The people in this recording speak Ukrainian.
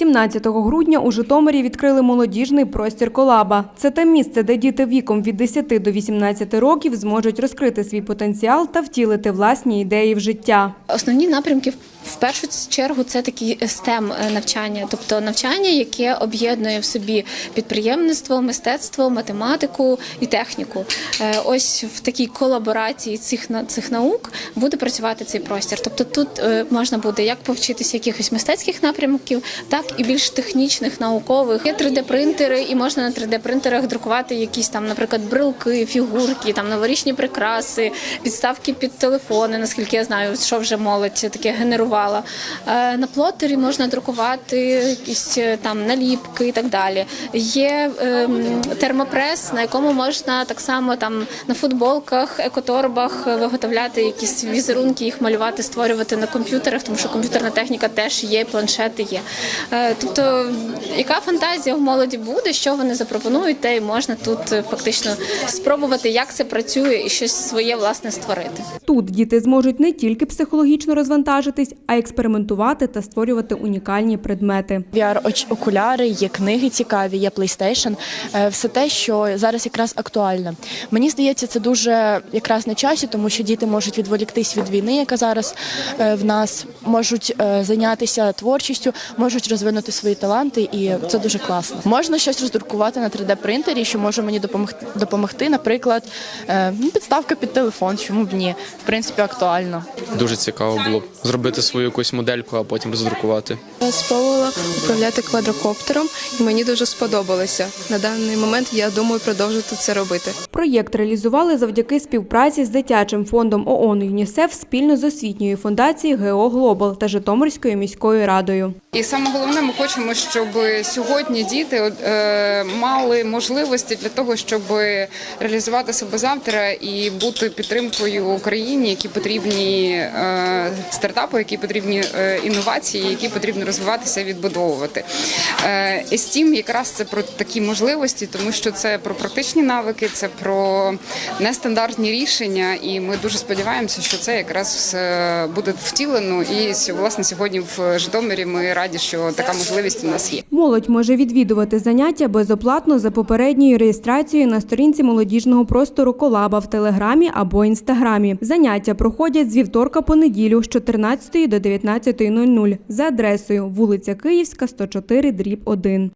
17 грудня у Житомирі відкрили молодіжний простір Колаба. Це те місце, де діти віком від 10 до 18 років зможуть розкрити свій потенціал та втілити власні ідеї в життя. Основні напрямки в першу чергу це такі STEM навчання, тобто навчання, яке об'єднує в собі підприємництво, мистецтво, математику і техніку. Е, Ось в такій колаборації цих цих наук буде працювати цей простір. Тобто тут е, можна буде як повчитися якихось мистецьких напрямків, так і більш технічних, наукових. Є 3D-принтери, і можна на 3D-принтерах друкувати якісь там, наприклад, брелки, фігурки, там новорічні прикраси, підставки під телефони, наскільки я знаю, що вже молодь таке генерувала. Е, На плотері можна друкувати якісь е, там наліпки і так далі. Є ем, термопрес, на якому можна так само там на футболках, екоторбах е, виготовляти якісь візерунки, їх малювати, створювати на комп'ютерах, тому що комп'ютерна техніка теж є, планшети є. Тобто, яка фантазія в молоді буде, що вони запропонують, те й можна тут фактично спробувати, як це працює, і щось своє власне створити. Тут діти зможуть не тільки психологічно розвантажитись, а експериментувати та створювати унікальні предмети. VR-окуляри, є книги цікаві, є PlayStation. Е, Все те, що зараз якраз актуальне. Мені здається, це дуже якраз на часі, тому що діти можуть відволіктись від війни, яка зараз е, в нас, можуть е, зайнятися творчістю, можуть розвинути свої таланти, і це дуже класно. Можна щось роздрукувати на 3D-принтері, що може мені допомогти, допомогти наприклад, ну, підставка під телефон, чому б ні? В принципі, актуально. Дуже цікаво було зробити свою якусь модельку, а потім роздрукувати. Я спробувала управляти квадрокоптером, і мені дуже сподобалося. На даний момент я думаю продовжити це робити. Проєкт реалізували завдяки співпраці з дитячим фондом ООН ЮНІСЕФ спільно з освітньою фундацією ГЕО Глобал та Житомирською міською радою. І саме головне, ми хочемо, щоб сьогодні діти е, мали можливості для того, щоб реалізувати себе завтра і бути підтримкою Україні, які потрібні е, стартапи, які потрібні е, інновації, які потрібно розвиватися відбудовувати. Е, STEAM якраз це про такі можливості, тому що це про практичні навики, це про нестандартні рішення, і ми дуже сподіваємося, що це якраз е, буде втілено. І власне сьогодні в Житомирі ми раді, що така можливість у нас є. Молодь може відвідувати заняття безоплатно за попередньою реєстрацією на сторінці молодіжного простору Колаба в Телеграмі або Інстаграмі. Заняття проходять з вівторка по неділю з 14 до 19.00 за адресою вулиця Київська, 104, дріб 1.